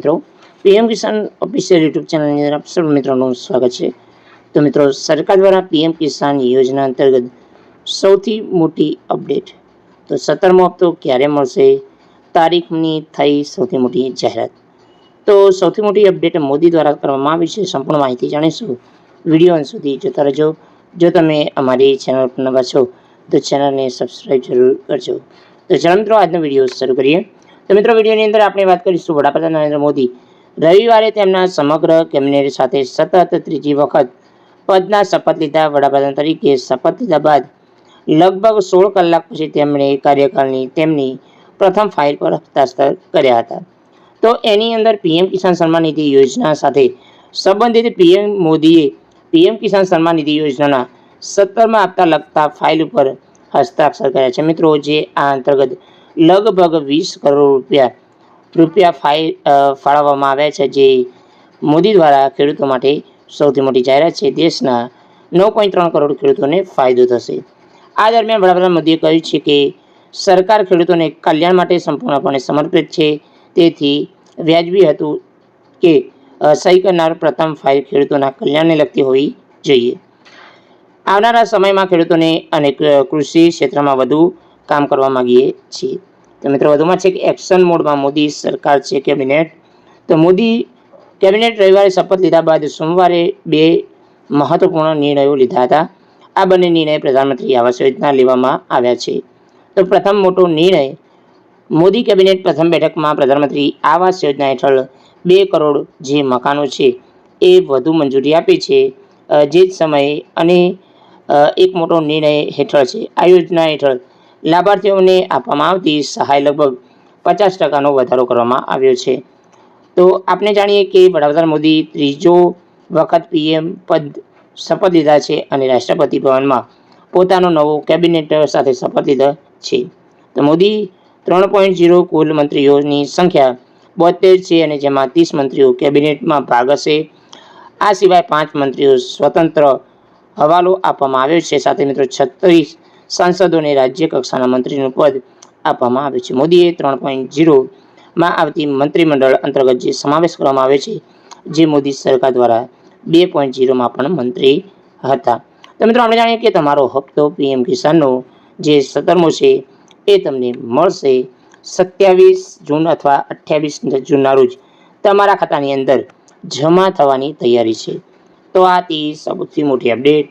મિત્રો પીએમ કિસાન official YouTube ચેનલની અંદર આપ સૌ મિત્રોનું સ્વાગત છે. તો મિત્રો, સરકાર દ્વારા પીએમ કિસાન યોજના અંતર્ગત સૌથી મોટી અપડેટ, તો સત્તરમો હપ્તો ક્યારે મળશે? તારીખની થઈ સૌથી મોટી જાહેરાત. તો સૌથી મોટી અપડેટ મોદી દ્વારા કરવામાં આવી છે, સંપૂર્ણ માહિતી જાણીશું. વીડિયો અંત સુધી જોતા રહેજો. જો તમે અમારી ચેનલ પર નવા છો, તો ચેનલને સબસ્ક્રાઈબ જરૂર કરજો. તો ચાલો મિત્રો, આજનો વીડિયો શરૂ કરીએ. તો મિત્રો, વિડીયોની અંદર આપણે વાત કરીશું વડાપ્રધાન નરેન્દ્ર મોદી. રવિવારે તેમના સમગ્ર કેબિનેટ સાથે સતત ત્રીજી વખત પદના શપથ લીધા. વડાપ્રધાન તરીકે શપથ લીધા બાદ લગભગ સોળ કલાક પછી તેમણે કાર્યકાળની તેમની પ્રથમ ફાઇલ પર હસ્તાક્ષર કર્યા હતા. તો એની અંદર પીએમ કિસાન સન્માન નિધિ યોજના સાથે સંબંધિત પીએમ મોદીએ પીએમ કિસાન સન્માન નિધિ યોજનાના સત્તરમાં આપતા લગતા ફાઇલ ઉપર હસ્તાક્ષર કર્યા છે. મિત્રો, જે આ અંતર્ગત લગભગ વીસ કરોડ રૂપિયા રૂપિયા ફાઈ ફાળવવામાં આવ્યા છે, જે મોદી દ્વારા ખેડૂતો માટે સૌથી મોટી જાહેરાત છે. દેશના નવ પોઈન્ટ ત્રણ કરોડ ખેડૂતોને ફાયદો થશે. આ દરમિયાન વડાપ્રધાન મોદીએ કહ્યું છે કે, સરકાર ખેડૂતોને કલ્યાણ માટે સંપૂર્ણપણે સમર્પિત છે. તેથી વ્યાજબી હતું કે સહી કરનાર પ્રથમ ફાઇલ ખેડૂતોના કલ્યાણને લગતી હોવી જોઈએ. આવનારા સમયમાં ખેડૂતોને અને કૃષિ ક્ષેત્રમાં વધુ કામ કરવા માંગીએ છીએ. તો મિત્રો, વધુમાં છે કે એક્શન મોડમાં મોદી સરકાર છે કેબિનેટ. તો મોદી કેબિનેટ રવિવારે શપથ લીધા બાદ સોમવારે બે મહત્વપૂર્ણ નિર્ણયો લીધા હતા. આ બંને નિર્ણય પ્રધાનમંત્રી આવાસ યોજના લેવામાં આવ્યા છે. તો પ્રથમ મોટો નિર્ણય મોદી કેબિનેટ પ્રથમ બેઠકમાં પ્રધાનમંત્રી આવાસ યોજના હેઠળ બે કરોડ જે મકાનો છે એ વધુ મંજૂરી આપી છે. જે જ સમયે અને એક મોટો નિર્ણય હેઠળ છે. આ યોજના હેઠળ લાભાર્થીઓને આપવામાં આવતી સહાય લગભગ પચાસ ટકાનો વધારો કરવામાં આવ્યો છે. તો આપણે જાણીએ કે વડાપ્રધાન મોદી ત્રીજો વખત પીએમ પદ શપથ લીધા છે અને રાષ્ટ્રપતિ ભવનમાં પોતાનો નવો કેબિનેટ સાથે શપથ લીધા છે. તો મોદી ત્રણ પોઈન્ટ ઝીરો કુલ મંત્રીઓની સંખ્યા બોતેર છે અને જેમાં ત્રીસ મંત્રીઓ કેબિનેટમાં ભાગ હશે. આ સિવાય પાંચ મંત્રીઓ સ્વતંત્ર હવાલો આપવામાં આવ્યો છે. સાથે મિત્રો, છત્રીસ સાંસદોને રાજ્ય કક્ષાના મંત્રીનું પદ આપવામાં આવ્યું છે. મોદીએ ત્રણ પોઈન્ટ ઝીરોમાં આવતી મંત્રીમંડળ અંતર્ગત જે સમાવેશ કરવામાં આવે છે, જે મોદી સરકાર દ્વારા બે પોઈન્ટ ઝીરોમાં પણ મંત્રી હતા. તો મિત્રો, આપણે જાણીએ કે તમારો હપ્તો પીએમ કિસાનનો જે સત્તરમો છે, એ તમને મળશે સત્યાવીસ જૂન અથવા અઠ્યાવીસ જૂનના રોજ. તમારા ખાતાની અંદર જમા થવાની તૈયારી છે. તો આ તે સૌથી મોટી અપડેટ